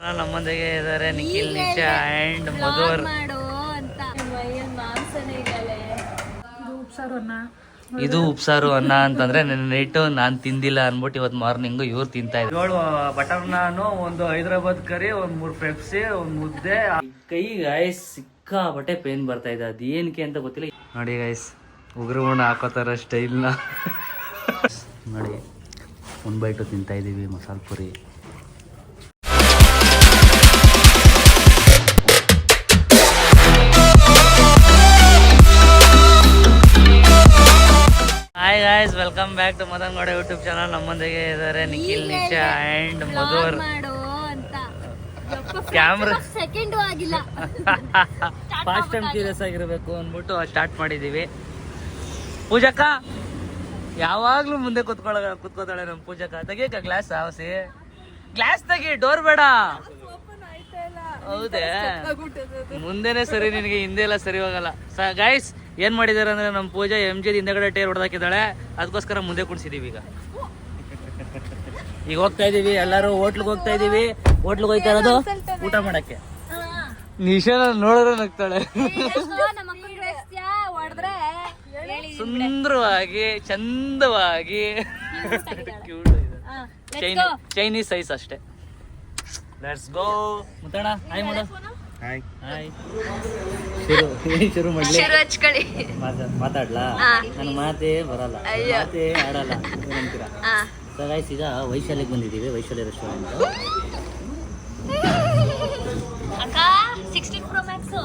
ನಮ್ಮೊಂದಿಗೆ ಇದ್ದಾರೆ. ನಿಖಿಲ್ ನಿಶಾ ಅಂಡ್ ಮಧುವರ್. ಮಾಡು ಅಂತ ಮೈಯನ್ ಮಾಂಸನೇ ಇಲ್ಲಲೇ ಇದು ಉಪ್ಸಾರು ಅನ್ನ. ಅಂತಂದ್ರೆ ನಿನ್ನೆ ನೈಟು ನಾನ್ ತಿಂದಿಲ್ಲ ಅನ್ಬಿಟ್ಟು ಇವತ್ತು ಮಾರ್ನಿಂಗು ಇವ್ರು ತಿಂತಾ ಇದ್ರು. ಏಳು ಬಟರ್ ನಾನು ಒಂದು ಹೈದರಾಬಾದ್ ಕರಿ ಒಂದ್ ಮೂರ್ ಪೆಪ್ಸಿ ಒಂದ್ ಮುದ್ದೆ. ಕೈ ಗಾಯಸ್ ಸಿಕ್ಕಾಪಟ್ಟೆ ಪೇನ್ ಬರ್ತಾ ಇದೆ. ಅದ್ ಏನಕ್ಕೆ ಅಂತ ಗೊತ್ತಿಲ್ಲ. ನೋಡಿ ಗಾಯ್ಸ್ ಉಗುರು ಉಣ್ಣ ಹಾಕೋತಾರ ಸ್ಟೈಲ್ನ ನೋಡಿ ಒಂದ್ ಬೈಟು ತಿಂತಾ ಇದೀವಿ masala puri. Guys welcome back to Madan ಗೋಡೆ ಯೂಟ್ಯೂಬ್ ಚಾನಲ್ ನಮ್ಮೊಂದಿಗೆ ಇದ್ದಾರೆ ನಿಖಿಲ್ ನಿಶಾ ಅಂಡ್ ಮಧುವರ್. ಅಂತ. ಕ್ಯಾಮ್ರಾ ಸೆಕೆಂಡ್ ಆಗಿಲ್ಲ. ಫಾಸ್ಟ್ ಟೈಮ್ ಸೀರಿಯಸ್ ಆಗಿರಬೇಕು ಅಂದ್ಬಿಟ್ಟು ಸ್ಟಾರ್ಟ್ ಮಾಡಿದೀವಿ. ಪೂಜಕ್ಕ ಯಾವಾಗ್ಲೂ ಮುಂದೆ ಕುತ್ಕೊಳ್ಳ ಕುತ್ಕೋತಾಳೆ ನಮ್ಮ ಪೂಜಕ್ಕ. ತೆಗಿಯಕ್ಕ ಗ್ಲಾಸ್ ಆವಸಿ. ಗ್ಲಾಸ್ ತೆಗಿ ಡೋರ್ ಬೇಡ. ಹೌದೇ. ಮುಂದೆನೆ ಸರಿ ನಿನಗೆ ಹಿಂದೆ ಎಲ್ಲ ಸರಿ ಹೋಗಲ್ಲ. ಸ ಗೈಸ್ ಏನ್ ಮಾಡಿದಾರೆ ಅಂದ್ರೆ ನಮ್ಮ ಪೂಜೆ ಎಂ ಜಿ ಹಿಂದೆಗಡೆ ಟೇರ್ ಹೊಡೆದಾಕಿದ್ದಾಳೆ. ಅದಕ್ಕೋಸ್ಕರ ಮುಂದೆ ಕುಣಿಸಿದೀವಿ ಈಗ. ಈಗ ಹೋಗ್ತಾ ಇದೀವಿ ಎಲ್ಲರೂ ಹೋಟ್ಲಿಗೆ ಹೋಗ್ತಾ ಇದೀವಿ. ಹೋಟ್ಲಿಗೆ ಹೋಗ್ತಾ ಇರೋದು ಊಟ ಮಾಡಕ್ಕೆ. ನಿಶಾನ ನೋಡಿದ್ರೆ ನಗ್ತಾಳೆ. ಸುಂದರವಾಗಿ ಚಂದವಾಗಿ. ಚೈನೀಸ್ ಸೈಜ್ ಅಷ್ಟೇ. ಲೆಟ್ಸ್ ಗೋ ಮುತ್ತಣ್ಣ ಹಾಯ್ ಮಾಡ ಹಾಯ್ ಹಾಯ್ ಶುರು ಶುರು ಮಾಡ್ಲಿ? ಹಚ್ಕೊಳ್ಳಿ. ಮಾತಾ- ಮಾತಾಡ್ಲಾ? ನನ್ನ ಮಾತೇ ಬರಲ್ಲ. ಮಾತೇ ಆಡಲ್ಲ. ಅಂತೀರಾ? ಸೊ ಗೈಸ್ ಈಗ ವೈಶಾಲಿಗೆ ಬಂದಿದ್ದೀವಿ ವೈಶಾಲಿ ರೆಸ್ಟೋರೆಂಟ್ ಅಕ್ಕ ಸಿಕ್ಸ್ಟೀನ್ ಪ್ರೋ ಮ್ಯಾಕ್ಸ್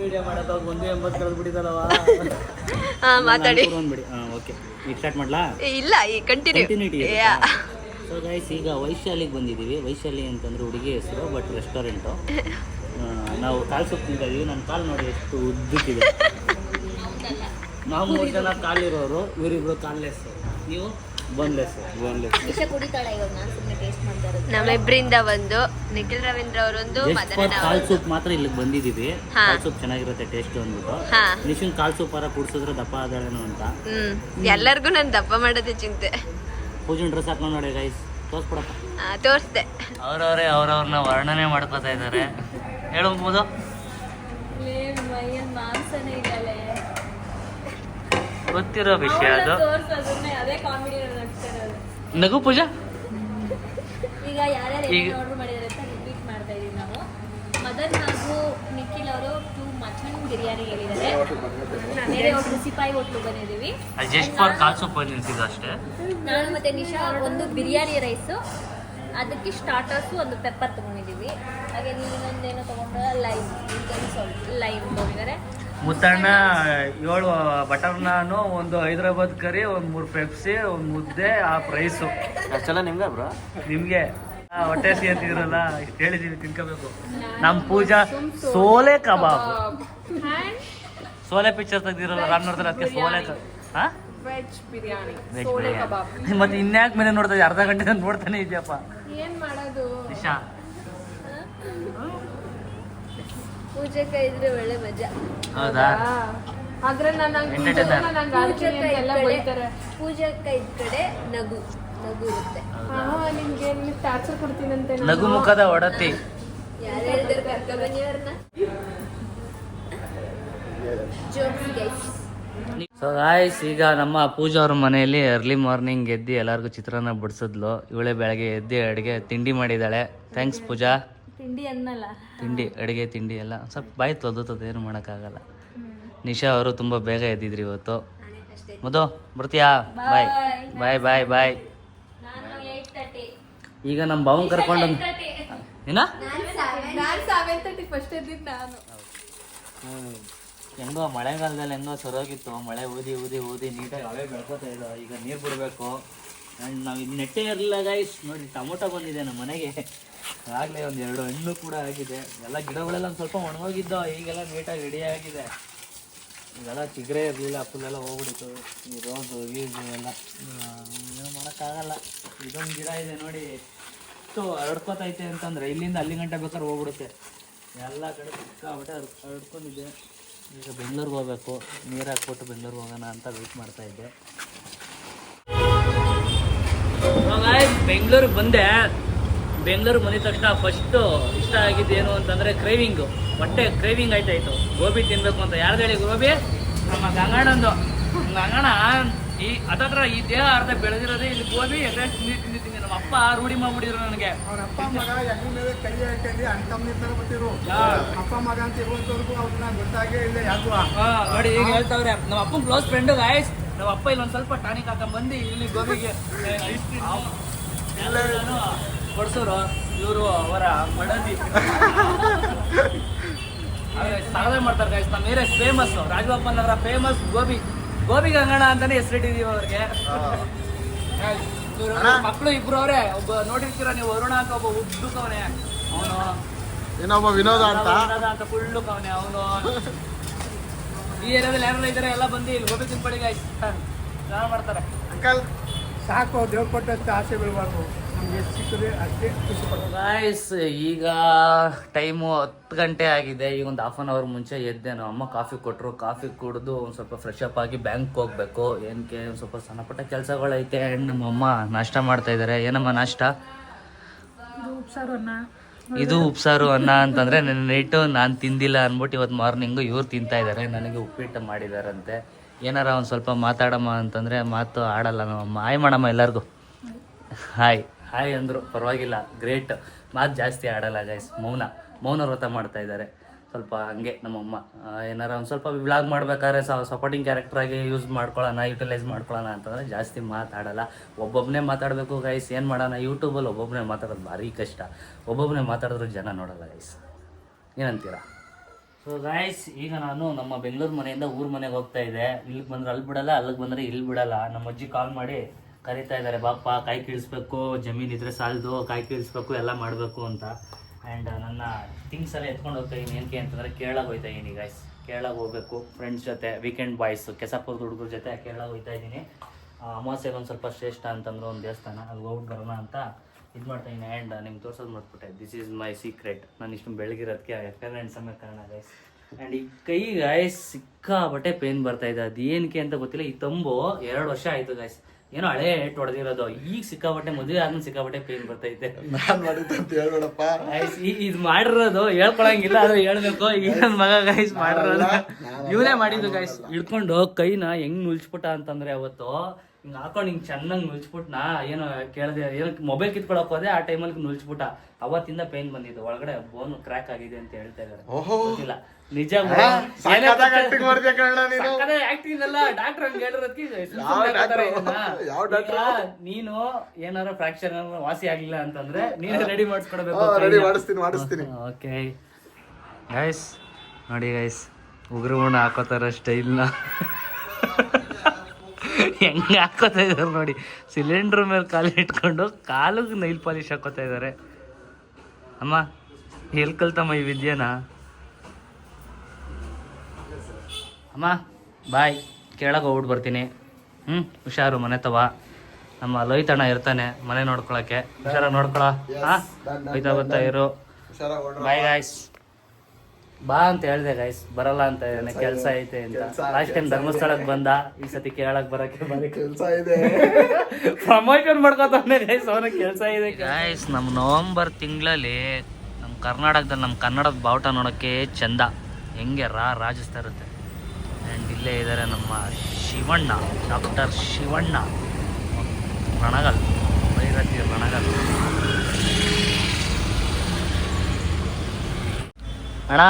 ವಿಡಿಯೋ ಮಾಡೋದು ಒಂದು ಎಂಬತ್ತು ಕಳೆದು ಬಿಟ್ಟಿದ್ದಲ್ಲವ? ಮಾತಾಡಿ. ಬಂದ್ಬಿಡಿ ಹಾಂ ಓಕೆ ಈಗ ಸ್ಟಾರ್ಟ್ ಮಾಡ್ಲಾ? ಇಲ್ಲ ಈ ಕಂಟಿನ್ಯೂ ಕಂಟಿನ್ಯೂಟಿ ಸೊ ಗೈಸ್ ಈಗ ವೈಶಾಲಿಗೆ ಬಂದಿದ್ದೀವಿ ವೈಶಾಲಿ ಅಂತಂದ್ರೆ ಹುಡುಗಿ ಹೆಸರು ಬಟ್ ರೆಸ್ಟೋರೆಂಟು ನಾವು ಕಾಲು ಸೊಪ್ಪು ತಿಂತಾ ಇದೀವಿ. ನನ್ನ ಕಾಲು ನೋಡಿ ಎಷ್ಟು ಉದ್ದಕ್ಕಿದೆ. ನಾವು ಮೂರು ಜನ ಕಾಲಿರೋರು ಇವರಿಬ್ರು ಕಾಲ್ಲೆಸ್. ನೀವು? ಬೋನ್ಲೆಸ್ ಬೋನ್ಲೆಸ್ ನಮ್ಮಿಬ್ಬರಿಂದ ಒಂದು ನಿಖಿಲ್ ರವೀಂದ್ರ ಅವರೊಂದು ಕಾಲ್ ಸೂಪ್ ಮಾತ್ರ ಇಲ್ಲಿಗೆ ಬಂದಿದ್ದೀವಿ ಕಾಲ್ ಸೂಪ್ ಚೆನ್ನಾಗಿರುತ್ತೆ ಟೇಸ್ಟ್ ಅಂದ್ಬಿಟ್ಟು ಹಾ. ನಿಶನ್ ಕಾಲ್ ಸೂಪ್ ಅರ ಕುಡ್ಸಿದ್ರೆ ದಪ್ಪ ಆದಾಳೇನೋ ಅಂತ. ಎಲ್ಲರಿಗೂ ನಾನು ದಪ್ಪ ಮಾಡೋದೇ ಚಿಂತೆ. ಪೂಜನ್ ಡ್ರೆಸ್ ಹಾಕೊಂಡು ನೋಡಿ ಗೈಸ್ ತೋರ್ಸ್ಬಿಡಪ್ಪ. ತೋರಿಸ್ದೆ. ಅವರವರೇ ಅವ್ರವರೇ ಅವ್ರವ್ರನ್ನ ವರ್ಣನೆ ಮಾಡ್ಕೋತಾ ಇದ್ದಾರೆ. ಇಲ್ಲಲೇ ಗೊತ್ತಿರೋ ವಿಷಯ ಅದು. ಅದೇ ಕಾಮಿಡಿ ನಗು ಪೂಜಾ? ಈಗ ಯಾರ್ಯಾರು ಈಗ- ಆರ್ಡರ್ ಮಾಡಿದ್ದಾರೆ ಅಂತ ರಿಪೀಟ್ ಮಾಡ್ತಾ ಇದೀವಿ ನಾವು. ಮದನ್ ಹಾಗೂ ನಿಖಿಲ್ ಅವರು ಟೂ ಮಟನ್ ಬಿರಿಯಾನಿ ಹೇಳಿದ್ದಾರೆ. ಬೇರೆ ಹೋಟ್ಲು ಸಿಪಾಯಿ ಹೋಟ್ಲು ಬಂದಿದ್ದೀವಿ. ಜಸ್ಟ್ ಫಾರ್ ಕಾಲ್ ಸೂಪ್ ನಿಲ್ಸಿದ್ದು ಅಷ್ಟೇ. ನಾನು ಮತ್ತೆ ನಿಶಾ ಒಂದು ಬಿರಿಯಾನಿ ರೈಸು ಅದಕ್ಕೆ ಸ್ಟಾರ್ಟರ್ಸು ಒಂದು ಪೆಪ್ಪರ್ ತೊಗೊಂಡಿದ್ದೀವಿ. ಹಾಗೆ ನೀವು ಇನ್ನೊಂದೇನೋ ಲೈವ್ ಲೈಮ್ ಲೈಮ್ ತೊಗೊಂಡಿದ್ದಾರೆ. ಮುತ್ತಣ್ಣ ಏಳು ಬಟರ್ ನಾನು ಒಂದು ಹೈದರಾಬಾದ್ ಕರಿ ಒಂದು ಮೂರು ಪೆಪ್ಸಿ ಒಂದು ಮುದ್ದೆ ಆ ಪ್ರೈಸು ಅಷ್ಟೆಲ್ಲ ನಿಮ್ಗೆ ಬ್ರೋ? ನಿಮಗೆ? ಹೊಟ್ಟೆ ಸಿ ಅಂತಿದ್ರಲ್ಲ ಇಷ್ಟು ಹೇಳಿದೀವಿ ತಿನ್ಕೋಬೇಕು. ನಮ್ಮ ಪೂಜಾ ಸೋಲೆ ಕಬಾಬ್. ಸೋಲೆ ಪಿಕ್ಚರ್ ತೆಗ್ದಿರಲ್ಲ ರಾಮ್ ನೋಡ್ತಾರೆ ಅದಕ್ಕೆ ಸೋಲೆ ವೆಜ್ ಬಿರಿಯಾನಿ ಸೋಲೆ ಕಬಾಬ್. ಮತ್ತೆ ಇನ್ಯಾಕೆ ಮೇಲೆ ನೋಡ್ತಾ? ಅರ್ಧ ಗಂಟೆ ನೋಡ್ತಾನೆ ಇದ್ಯಪ್ಪ. ಏನ್ ಮಾಡೋದು? ನಿಶಾ. ಪೂಜೆ ಕೈ ಇದ್ರೆ ಒಳ್ಳೆ ಮಜಾ. ಹೌದಾ? ಆದ್ರೆ ನಾನು ಪೂಜೆ ಕೈ ಕಡೆ ನಗು. ನಗು ಇರುತ್ತೆ ಹಾ ನಿಮ್ಗೆ ನಿಮ್ಗೆ ಟಾರ್ಚರ್ ಕೊಡ್ತೀನಂತೆ ನಾನು. ನಗು ಮುಖದ ಒಡತಿ. ಯಾರು ಹೇಳಿದ್ರು ಕರ್ಕ ಬನ್ನಿ ಅವ್ರನ್ನ ಜೋಕ್ಸ್ ಗೈಸ್ ಸೊ ಗಾಯ್ಸ್ ಈಗ ನಮ್ಮ ಪೂಜಾ ಅವ್ರ ಮನೆಯಲ್ಲಿ ಅರ್ಲಿ ಮಾರ್ನಿಂಗ್ ಎದ್ದು ಎಲ್ಲರಿಗೂ ಚಿತ್ರಾನ್ನ ಬಿಡಿಸಿದ್ಲು. ಇವಳೆ ಬೆಳಗ್ಗೆ ಎದ್ದು ಅಡುಗೆ ತಿಂಡಿ ಮಾಡಿದ್ದಾಳೆ. ಥ್ಯಾಂಕ್ಸ್ ಪೂಜಾ. ತಿಂಡಿ ಅನ್ನಲ್ಲ. ತಿಂಡಿ ಅಡುಗೆ ತಿಂಡಿ ಎಲ್ಲ. ಸ್ವಲ್ಪ ಬಾಯಿ ತೊದತದೆ ಏನು ಮಾಡೋಕ್ಕಾಗಲ್ಲ. ನಿಶಾ ಅವರು ತುಂಬ ಬೇಗ ಎದ್ದಿದ್ರು ಇವತ್ತು. ಮಧು ಬರ್ತೀಯಾ? ಬಾಯ್ ಬಾಯ್ ಬಾಯ್ ಬಾಯ್ ಈಗ ನಮ್ಮ ಭಾವನ್ ಕರ್ಕೊಂಡು ಏನ? ಹೆಂಗೋ ಮಳೆಗಾಲದಲ್ಲಿ ಹೆಂಗೋ ಸರೋಗಿತ್ತು. ಮಳೆ ಊದಿ ಊದಿ ಊದಿ ನೀಟಾಗಿ ಅವೇ ಬೆಳ್ಕೋತಾ ಇದ್ದೋ ಈಗ ನೀರು ಬಿಡಬೇಕು. ಆ್ಯಂಡ್ ನಾವು ಇದು ನೆಟ್ಟೆ ಇರಲಿಲ್ಲ ಗೈಸ್ ನೋಡಿ ಟೊಮೊಟೊ ಬಂದಿದೆ ನಮ್ಮ ಮನೆಗೆ. ಆಗಲೇ ಒಂದು ಎರಡು ಹಣ್ಣು ಕೂಡ ಆಗಿದೆ. ಎಲ್ಲ ಗಿಡಗಳೆಲ್ಲ ಒಂದು ಸ್ವಲ್ಪ ಒಣಗೋಗಿದ್ದೋ ಈಗೆಲ್ಲ ನೀಟಾಗಿ ರೆಡಿ ಆಗಿದೆ. ಇದೆಲ್ಲ ಚಿಗರೆ ಇರಲಿಲ್ಲ ಫುಲ್ಲೆಲ್ಲ ಹೋಗ್ಬಿಡಿತು. ಈ ರೋಸು ಗೀಸು ಎಲ್ಲ. ಏನು ಮಾಡೋಕ್ಕಾಗಲ್ಲ. ಇದೊಂದು ಗಿಡ ಇದೆ ನೋಡಿ. ಎಷ್ಟು ಹರಡ್ಕೋತೈತೆ ಅಂತಂದ್ರೆ ಇಲ್ಲಿಂದ ಅಲ್ಲಿ ಗಂಟೆ ಬೇಕಾದ್ರೆ ಹೋಗ್ಬಿಡುತ್ತೆ. ಎಲ್ಲ ಕಡೆ ಸಿಕ್ಕಾಬಿಟ್ಟೆ ಹರ್ ಹರಡ್ಕೊಂಡಿದ್ದೆ ಈಗ ಬೆಂಗಳೂರಿಗೆ ಹೋಗ್ಬೇಕು. ನೀರು ಹಾಕ್ಬಿಟ್ಟು ಬೆಂಗಳೂರಿಗೆ ಹೋಗೋಣ ಅಂತ ವೆಯ್ಟ್ ಮಾಡ್ತಾ ಇದ್ದೆ. ಬೆಂಗಳೂರಿಗೆ ಬಂದೆ. ಬೆಂಗ್ಳೂರಿಗೆ ಬಂದಿದ ತಕ್ಷಣ ಫಸ್ಟು ಇಷ್ಟ ಆಗಿದ್ದು ಏನು ಅಂತಂದರೆ ಕ್ರೇವಿಂಗು ಹೊಟ್ಟೆ ಕ್ರೇವಿಂಗ್ ಆಯ್ತಾ ಇತ್ತು ಗೋಬಿ ತಿನ್ನಬೇಕು ಅಂತ. ಯಾರ್ದು ಹೇಳಿ ಗೋಬಿ? ನಮ್ಮ ಗಂಗಣ್ಣಂದು. ಗಂಗಣ್ಣ. ಈ ಅದತ್ರ ಈ ದೇಹ ಅರ್ಧ ಬೆಳೆದಿರೋದೇ ಇಲ್ಲಿ ಗೋಬಿ ಎಲ್ಲ ತಿಂದು ತಿಂದು ತಿಂದು ನಮ್ಮ ಅಪ್ಪ ರೂಢಿ ಮಾಡ್ಬಿಟ್ಟಿದ್ರು ನನಗೆ. ಅವ್ರ ಅಪ್ಪ ಮಗ ಹೆಂಗ್ ಮೇಲೆ ಕೈ ಹಾಕಂಡಿ ಅಣ್ತಮ್ಮನ ತರ ಬರ್ತಿರು ಅಪ್ಪ ಮಗ ಅಂತ ಇರುವಂತವ್ರಿಗೂ ಅವ್ರನ್ನ ಗೊತ್ತಾಗೇ ಇಲ್ಲ ಹಾ, ನೋಡಿ ಈಗ ಹೇಳ್ತಾವ್ರೆ. ನಮ್ಮ ಅಪ್ಪನ ಕ್ಲೋಸ್ ಫ್ರೆಂಡ್ ಗಾಯ್ಸ್ ನಮ್ಮ ಅಪ್ಪ ಇಲ್ಲಿ ಒಂದ್ ಸ್ವಲ್ಪ ಟಾನಿಕ್ ಹಾಕೊಂಡ್ ಬಂದು ಇಲ್ಲಿ ಗೋಬಿಗೆ ಕೊಡ್ಸೋರು ಇವರು ಅವರ ಮಡದಿ. ಸಾಧನೆ ಮಾಡ್ತಾರೆ ಗಾಯ್ಸ್ ನಮ್ಮ ಏರಿಯಾ ಫೇಮಸ್ ರಾಜಬಾಪನ್ ಅವರ ಫೇಮಸ್ ಗೋಬಿ. ಗೋಬಿ ಗಂಗಣ ಅಂತಾನೆ ಹೆಸರಿಟ್ಟಿದೀವಿ ಅವ್ರಿಗೆ. ಮಕ್ಕಳು ಇಬ್ರು ಅವರೇ ಒಬ್ಬ ನೋಡಿರ್ತೀರ ನೀವು ವರುಣ ಅಂತ ಒಬ್ಬ ಉದ್ದಕ್ಕವನೆ ಅವನು. ಏನೋ ವಿನೋದ ಅಂತ? ಅಂತ ಫುಲ್ಲು ಕವನೆ ಅವನು. ಈ ಏರಿಯಾದಲ್ಲಿ ಯಾರು ಇದಾರೆ ಎಲ್ಲ ಬಂದು ಇಲ್ಲಿ ಗೋಬಿ ತಿಂಪಡಿಗೆ ಆಯ್ತು ಚೆನ್ನಾಗಿ ಮಾಡ್ತಾರೆ. ಅಂಕಲ್? ಸಾಕು ದೇವ್ ಕೊಟ್ಟಷ್ಟು ಆಸೆ ಬೀಳ್ಬಾರ್ದು ಗಾಯ್ಸ್ ಈಗ ಟೈಮು ಹತ್ತು ಗಂಟೆ ಆಗಿದೆ. ಈಗ ಒಂದು ಹಾಫ್ ಆನ್ ಅವರ್ ಮುಂಚೆ ಎದ್ದೆ. ನಮ್ಮ ಅಮ್ಮ ಕಾಫಿ ಕೊಟ್ಟರು ಕಾಫಿ ಕುಡಿದು ಒಂದು ಸ್ವಲ್ಪ ಫ್ರೆಶ್ ಅಪ್ ಆಗಿ ಬ್ಯಾಂಕ್ ಹೋಗ್ಬೇಕು. ಏನಕ್ಕೆ ಒಂದು ಸ್ವಲ್ಪ ಸಣ್ಣಪುಟ್ಟ ಕೆಲಸಗಳೈತೆ. ಆ್ಯಂಡ್ ನಮ್ಮ ಅಮ್ಮ ನಾಷ್ಟ ಮಾಡ್ತಾ ಇದ್ದಾರೆ ಏನಮ್ಮ ನಾಷ್ಟ? ಇದು ಉಪ್ಸಾರು ಅನ್ನ. ಅಂತಂದರೆ ನನ್ನ ನೈಟು ನಾನು ತಿಂದಿಲ್ಲ ಅಂದ್ಬಿಟ್ಟು ಇವತ್ತು ಮಾರ್ನಿಂಗು ಇವ್ರು ತಿಂತಾ ಇದ್ದಾರೆ ನನಗೆ ಉಪ್ಪಿಟ್ಟು ಮಾಡಿದಾರಂತೆ. ಏನಾರ ಒಂದು ಸ್ವಲ್ಪ ಮಾತಾಡಮ್ಮ ಅಂತಂದರೆ ಮಾತು ಆಡಲ್ಲ ನಮ್ಮಮ್ಮ ಹಾಯ್ ಮಾಡಮ್ಮ ಎಲ್ಲರಿಗೂ. ಹಾಯ್ ಹಾಯ್ ಅಂದರು. ಪರವಾಗಿಲ್ಲ. ಗ್ರೇಟ್ ಮಾತು ಜಾಸ್ತಿ ಆಡಲ್ಲ ಗೈಸ್ ಮೌನ. ಮೌನ ವ್ರತ ಮಾಡ್ತಾ ಇದ್ದಾರೆ ಸ್ವಲ್ಪ ಹಂಗೆ ನಮ್ಮಮ್ಮ. ಏನಾರ ಒಂದು ಸ್ವಲ್ಪ ವ್ಲಾಗ್ ಮಾಡ್ಬೇಕಾದ್ರೆ ಸಪೋರ್ಟಿಂಗ್ ಕ್ಯಾರೆಕ್ಟರ್ ಆಗಿ ಯೂಸ್ ಮಾಡ್ಕೊಳ್ಳೋಣ ಯುಟಿಲೈಸ್ ಮಾಡ್ಕೊಳ್ಳೋಣ ಅಂತಂದರೆ ಜಾಸ್ತಿ ಮಾತಾಡಲ್ಲ ಒಬ್ಬೊಬ್ಬನೇ ಮಾತಾಡಬೇಕು ಗೈಸ್ ಏನು ಮಾಡೋಣ? ಯೂಟ್ಯೂಬಲ್ಲಿ ಒಬ್ಬೊಬ್ಬನೇ ಮಾತಾಡೋದು ಭಾರಿ ಕಷ್ಟ. ಒಬ್ಬೊಬ್ಬನೇ ಮಾತಾಡಿದ್ರು ಜನ ನೋಡಲ್ಲ ಗೈಸ್ ಏನಂತೀರಾ? ಸೊ ಗಾಯ್ಸ್ ಈಗ ನಾನು ನಮ್ಮ ಬೆಂಗಳೂರು ಮನೆಯಿಂದ ಊರ ಮನೆಗೆ ಹೋಗ್ತಾ ಇದ್ದೆ. ಇಲ್ಲಿಗೆ ಬಂದರೆ ಅಲ್ಲಿ ಬಿಡಲ್ಲ, ಅಲ್ಲಿಗೆ ಬಂದರೆ ಇಲ್ಲಿ ಬಿಡಲ್ಲ. ನಮ್ಮ ಅಜ್ಜಿ ಕಾಲ್ ಮಾಡಿ ಕರಿತಾ ಇದ್ದಾರೆ ಬಾಪ ಕಾಯಿ ಕೀಳಿಸ್ಬೇಕು, ಜಮೀನ್ ಇದ್ರೆ ಸಾಲದು ಕಾಯಿ ಕೀಳಿಸ್ಬೇಕು, ಎಲ್ಲ ಮಾಡಬೇಕು ಅಂತ. ಆ್ಯಂಡ್ ನನ್ನ ಥಿಂಗ್ಸ್ ಎಲ್ಲ ಎತ್ಕೊಂಡು ಹೋಗ್ತಾ ಇದ್ದೀನಿ. ಏನಕ್ಕೆ ಅಂತಂದರೆ ಕೇರಳಗೆ ಹೋಗ್ತಾ ಇದ್ದೀನಿ ಗಾಯ್ಸ್ ಕೇರಳಗೆ ಹೋಗ್ಬೇಕು. ಫ್ರೆಂಡ್ಸ್ ಜೊತೆ ವೀಕೆಂಡ್ ಬಾಯ್ಸ್ ಕೆಸಪುರದ ಹುಡುಗರ ಜೊತೆ ಕೇರಳಗೆ ಹೋಗ್ತಾ ಇದ್ದೀನಿ. ಅಮಾವಾಸ್ಯೆಗೆ ಒಂದು ಸ್ವಲ್ಪ ಶ್ರೇಷ್ಠ ಅಂತಂದ್ರೆ ಒಂದು ದೇವಸ್ಥಾನ ಅಲ್ಲಿ ಹೋಗ್ಬಿಟ್ಟು ಬರೋಣ ಅಂತ ಇದು ಮಾಡ್ತಾ ಇದ್ದೀನಿ. ಆ್ಯಂಡ್ ನಿಮ್ಗೆ ತೋರ್ಸೋದು ಮಾಡ್ಬಿಟ್ಟೆ ದಿಸ್ ಈಸ್ ಮೈ ಸೀಕ್ರೆಟ್ ನಾನು ಇಷ್ಟು ಬೆಳಗಿರೋದಕ್ಕೆ ನನ್ನ ಸಮಯ ಕಾರಣ ಗೈಸ್ ಆ್ಯಂಡ್ ಈ ಕೈ ಗಾಯ್ಸ್ ಸಿಕ್ಕಾಬಟ್ಟೆ ಪೇನ್ ಬರ್ತಾ ಇದೆ. ಅದು ಏನಕ್ಕೆ ಅಂತ ಗೊತ್ತಿಲ್ಲ. ಈ ತಂಬು ಎರಡು ವರ್ಷ ಆಯಿತು ಗಾಯ್ಸ್ ಏನೋ ಹಳೆ ಏಟ್ ಹೊಡೆದಿರೋದು. ಈಗ ಸಿಕ್ಕಾಪಟ್ಟೆ ಮದುವೆ ಆದ್ಮೇಲೆ ಸಿಕ್ಕಾಪಟ್ಟೆ ಪೇನ್ ಬರ್ತೈತೆ. ನಾನ್ ಮಾಡಿದ್ದು ಅಂತ ಹೇಳ್ಬೇಡಪ್ಪ. ಗೈಸ್ ಇದು ಮಾಡಿರೋದು ಹೇಳ್ಕೊಳಂಗಿಲ್ಲ ಆದ್ರೆ ಹೇಳ್ಬೇಕು. ಈಗ ನನ್ ಮಗ ಗೈಸ್ ಮಾಡಿರೋದು. ಇವನೇ ಮಾಡಿದ್ದು ಗೈಸ್ ಹಿಡ್ಕೊಂಡು ಕೈನ ಹೆಂಗ್ ನುಲ್ಚ್ಬಿಟ್ಟ ಅಂತಂದ್ರೆ ಅವತ್ತು ಹಿಂಗ್ ಹಾಕೊಂಡು ಹಿಂಗ್ ಚೆನ್ನಾಗಿ ನುಲ್ಸ್ಬಿಟ್ ನಾ ಏನೋ ಕೇಳಿದೆ ಏನೋ ಮೊಬೈಲ್ ಕಿತ್ಕೊಳಕ್ ಹೋದೆ ಆ ಟೈಮಲ್ಲಿ ನುಲ್ಚ್ಬಿಟ್ಟ. ಅವತ್ತಿಂದ ಪೇನ್ ಬಂದಿದ್ದು. ಒಳಗಡೆ ಬೋನ್ ಕ್ರ್ಯಾಕ್ ಆಗಿದೆ ಅಂತ ಹೇಳ್ತಾ ಇದಾರೆ ಓಹೋ. ಗೊತ್ತಿಲ್ಲ. ನಿಜ ನೀನು. ಆಕ್ಟಿಂಗ್ ಅಲ್ಲ ಡಾಕ್ಟರ್ ಹಂಗ ಯಾವ doctor? ನೀನು ಏನಾರ ಫ್ರಾಕ್ಚರ್ ವಾಸಿ ಆಗ್ಲಿಲ್ಲ ಅಂತಂದ್ರೆ ನೀನು ರೆಡಿ ಮಾಡಿಸ್ಕೊಡ್ಬೇಕು ರೆಡಿ ಮಾಡಿಸ್ತೀನಿ ಮಾಡಿಸ್ತೀನಿ. ಓಕೆ ಗೈಸ್ ನೋಡಿ ಗೈಸ್ ಉಗ್ರಮಣ ಹಾಕೋತಾರ ಸ್ಟೈಲ್ನ ಹೆಂಗೆ ಹಾಕೋತಾ ಇದಾರೆ ನೋಡಿ ಸಿಲಿಂಡರ್ ಮೇಲೆ ಕಾಲು ಇಟ್ಕೊಂಡು ಕಾಲಿಗೆ ನೈಲ್ ಪಾಲಿಶ್ ಹಾಕೋತಾ ಇದ್ದಾರೆ. ಅಮ್ಮ ಎಲ್ಲಿ ಕಲ್ತಮ್ಮ ಈ ವಿದ್ಯೆನ. ಅಮ್ಮ ಬಾಯ್. ಕೇಳಕ್ಕೆ ಹೋಗ್ಬಿಟ್ಟು ಬರ್ತೀನಿ. ಹ್ಞೂ ಹುಷಾರು ಮನೆ ತವ. ನಮ್ಮ ಲೋಹಿತಣ್ಣ ಇರ್ತಾನೆ ಮನೆ ನೋಡ್ಕೊಳಕ್ಕೆ. ಹುಷಾರಾಗಿ ನೋಡ್ಕೊಳ. ಹಾಂ? ಹೋಯ್ತಾ ಬರ್ತಾ ಇರು. ಬಾಯ್ ಗಾಯ್ಸ್ ಬಾ ಅಂತ ಹೇಳ್ದೆ ಗಾಯ್ಸ್ ಬರಲ್ಲ ಅಂತ ಕೆಲಸ ಐತೆ ಅಂತ. ಲಾಸ್ಟ್ ಟೈಮ್ ಧರ್ಮಸ್ಥಳಕ್ಕೆ ಬಂದ ಈ ಸತಿ ಕೇಳಕ್ ಬರಕ್ಕೆ ಬರೀ ಕೆಲ್ಸ ಇದೆ. ಪ್ರಮೋಷನ್ ಮಾಡ್ಕೊತಾನೆ ಗಾಯ್ಸ್ ಅವನ ಕೆಲಸ ಇದೆ. ಗಾಯ್ಸ್ ನಮ್ಮ ನವಂಬರ್ ತಿಂಗಳಲ್ಲಿ ನಮ್ಮ ಕರ್ನಾಟಕದಲ್ಲಿ ನಮ್ಮ ಕನ್ನಡದ ಬಾವುಟ ನೋಡಕ್ಕೆ ಚಂದ. ಹೆಂಗೆ ರಾ ರಾಜಿಸ್ತಾ ಇರುತ್ತೆ ಇಲ್ಲೇ ಇದ್ದಾರೆ ನಮ್ಮ ಶಿವಣ್ಣ ಡಾಕ್ಟರ್ ಶಿವಣ್ಣ. ರಣಗಲ್ ಭೈರತಿ ರಣಗಲ್. ಅಣ್ಣ.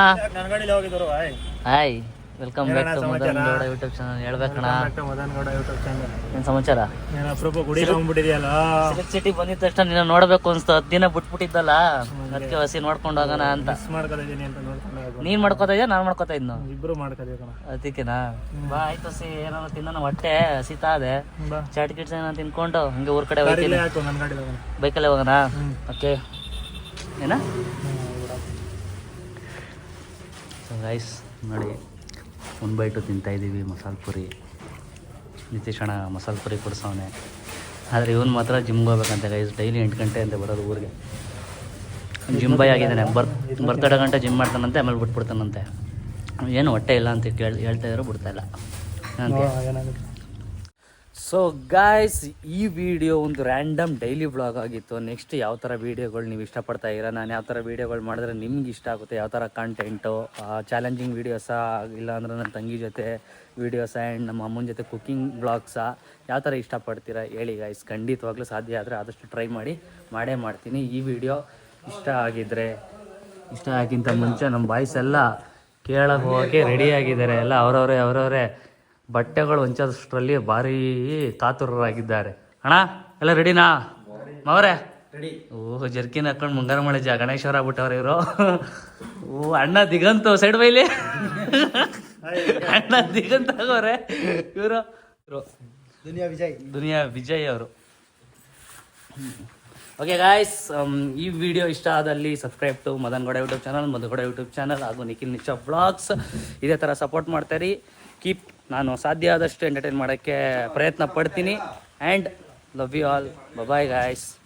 Hi welcome back to Madan Gowda YouTube channel ಹೇಳ್ಬೇಕಣ್ಣ? Madan Gowda YouTube channel ಏನು ಸಮಾಚಾರ? ನಾನು ಅಪ್ರೂಪ ಗುಡಿ ಹೋಗ್ಬಿಟ್ಟಿದ್ಯಲ್ಲ? ಸಿಟಿ ಬಂದಿದ ತಕ್ಷಣ ನಿನ್ನ ನೋಡಬೇಕು ಅನ್ಸ್ತು. ಹತ್ತು ದಿನ ಬಿಟ್ಬಿಟ್ಟಿದ್ದಲ್ಲ? ಅದಕ್ಕೆ ಹಸಿ ನೋಡ್ಕೊಂಡು ಹೋಗೋಣ ಅಂತ. ಮಿಸ್ ಮಾಡ್ಕೊಂಡಿದ್ದೀನಿ ಅಂತ ನೋಡ್ಕೊಂಡು ನೀನು ಮಾಡ್ಕೋತಾ ಇದೆಯಾ? ನಾನು ಮಾಡ್ಕೋತಾ ಇದ್ನು? ಇಬ್ಬರು ಮಾಡ್ಕೋತೀವಿ ಕಣ ಅದಕ್ಕೆನಾ? ಬಾ ಆಯ್ತು ಸಿ ಏನಾರ ತಿನ್ನೋಣ. ಹೊಟ್ಟೆ ಹಸಿತಾ ಇದೆ. ಚಾಟ್ ಗಿಟ್ಸ್ ಏನೋ ತಿನ್ಕೊಂಡು ಹಂಗೆ ಊರ್ ಕಡೆ ಹೋಗ್ತೀನಿ. ಬೈಕಲ್ಲೇ ಹೋಗೋಣ? ಓಕೆ. ಏನ? ಸೊ ಗೈಸ್ ನೋಡಿ. ಒಂದು ಬೈಟು ತಿಂತಾಯಿದ್ದೀವಿ ಮಸಾಲೆ ಪುರಿ. ನಿತೀಶ್ ಅಣ್ಣ ಮಸಾಲೆ ಪುರಿ ಕೊಡ್ಸವನೆ. ಆದರೆ ಇವನು ಮಾತ್ರ ಜಿಮ್ಗೆ ಹೋಗ್ಬೇಕಂತ ಗೈಸ್ ಡೈಲಿ ಎಂಟು ಗಂಟೆ ಅಂತ ಬರೋದು ಊರಿಗೆ. ಜಿಮ್ ಬೈ ಆಗಿದ್ದಾನೆ. ಬರ್ ಬರ್ತಡ ಗಂಟೆ ಜಿಮ್ ಮಾಡ್ತಾನಂತೆ, ಆಮೇಲೆ ಬಿಟ್ಬಿಡ್ತಾನಂತೆ. ಏನು ಹೊಟ್ಟೆ ಇಲ್ಲ ಅಂತ ಕೇಳಿ, ಹೇಳ್ತಾ ಇದ್ರು, ಬಿಡ್ತಾ ಇಲ್ಲ. ಏನಂತೀಯ? ಏನಾಗುತ್ತೆ. ಸೊ ಗಾಯ್ಸ್ ಈ ವಿಡಿಯೋ ಒಂದು ರ್ಯಾಂಡಮ್ ಡೈಲಿ ಬ್ಲಾಗ್ ಆಗಿತ್ತು. ನೆಕ್ಸ್ಟ್ ಯಾವ ಥರ ವೀಡಿಯೋಗಳು ನೀವು ಇಷ್ಟಪಡ್ತಾ ಇದ್ದೀರಾ? ನಾನು ಯಾವ ಥರ ವೀಡಿಯೋಗಳು ಮಾಡಿದ್ರೆ ನಿಮ್ಗೆ ಇಷ್ಟ ಆಗುತ್ತೆ? ಯಾವ ಥರ ಕಂಟೆಂಟು ಚಾಲೆಂಜಿಂಗ್ ವೀಡಿಯೋಸಾ ಇಲ್ಲ ಅಂದ್ರೆ ನನ್ನ ತಂಗಿ ಜೊತೆ ವೀಡಿಯೋಸ ಆ್ಯಂಡ್ ನಮ್ಮ ಅಮ್ಮನ ಜೊತೆ ಕುಕ್ಕಿಂಗ್ ಬ್ಲಾಗ್ಸಾ ಯಾವ ಥರ ಇಷ್ಟಪಡ್ತೀರಾ ಹೇಳಿ ಗಾಯ್ಸ್ ಖಂಡಿತವಾಗ್ಲೂ ಸಾಧ್ಯ ಆದರೆ ಆದಷ್ಟು ಟ್ರೈ ಮಾಡಿ, ಮಾಡೇ ಮಾಡ್ತೀನಿ. ಈ ವಿಡಿಯೋ ಇಷ್ಟ ಆಗಿದ್ದರೆ ಇಷ್ಟ ಆಗಿಂತ ಮುಂಚೆ ನಮ್ಮ ಬಾಯ್ಸ್ ಎಲ್ಲ ಕೇಳೋಕೆ ಹೋಗೋಕ್ಕೆ ರೆಡಿ ಆಗಿದ್ದಾರೆ. ಎಲ್ಲ ಅವರವರೇ ಅವರವರೇ. ಬಟ್ಟೆಗಳು ಹೊಂಚೋಷ್ಟರಲ್ಲಿ ಭಾರಿ ಕಾತುರರಾಗಿದ್ದಾರೆ ಅಣ್ಣ ಎಲ್ಲ ರೆಡಿನಾ ಅವರೇ ರೆಡಿ ಓಹ್ ಜರ್ಕಿನ್ ಹಾಕೊಂಡು ಮುಂಗಾರ ಮಳೆ ಜ ಗಣೇಶ್ವರ ಆಗ್ಬಿಟ್ಟವ್ರೆ ಇವರು. ಓ ಅಣ್ಣ ದಿಗಂತು ಸೈಡ್ ಬೈಲಿ. ಅಣ್ಣ ದಿಗಂತ ಆಗೋರೆ. ಇವರು. ದುನಿಯಾ ವಿಜಯ್. ದುನಿಯಾ ವಿಜಯ್ ಅವರು. ಓಕೆ ಗಾಯ್ಸ್ ಈ ವಿಡಿಯೋ ಇಷ್ಟ ಆದಲ್ಲಿ subscribe to Madan Gowda YouTube channel Madan Gowda YouTube channel ಹಾಗೂ ನಿಖಿಲ್ ನಿಶಾ ಬ್ಲಾಗ್ಸ್ ಇದೇ ಥರ ಸಪೋರ್ಟ್ ಮಾಡ್ತಾರಿ ಕೀಪ್ ನಾನು ಸಾಧ್ಯ ಆದಷ್ಟು ಎಂಟರ್ಟೈನ್ ಮಾಡೋಕ್ಕೆ ಪ್ರಯತ್ನ ಪಡ್ತೀನಿ. And love you all bye guys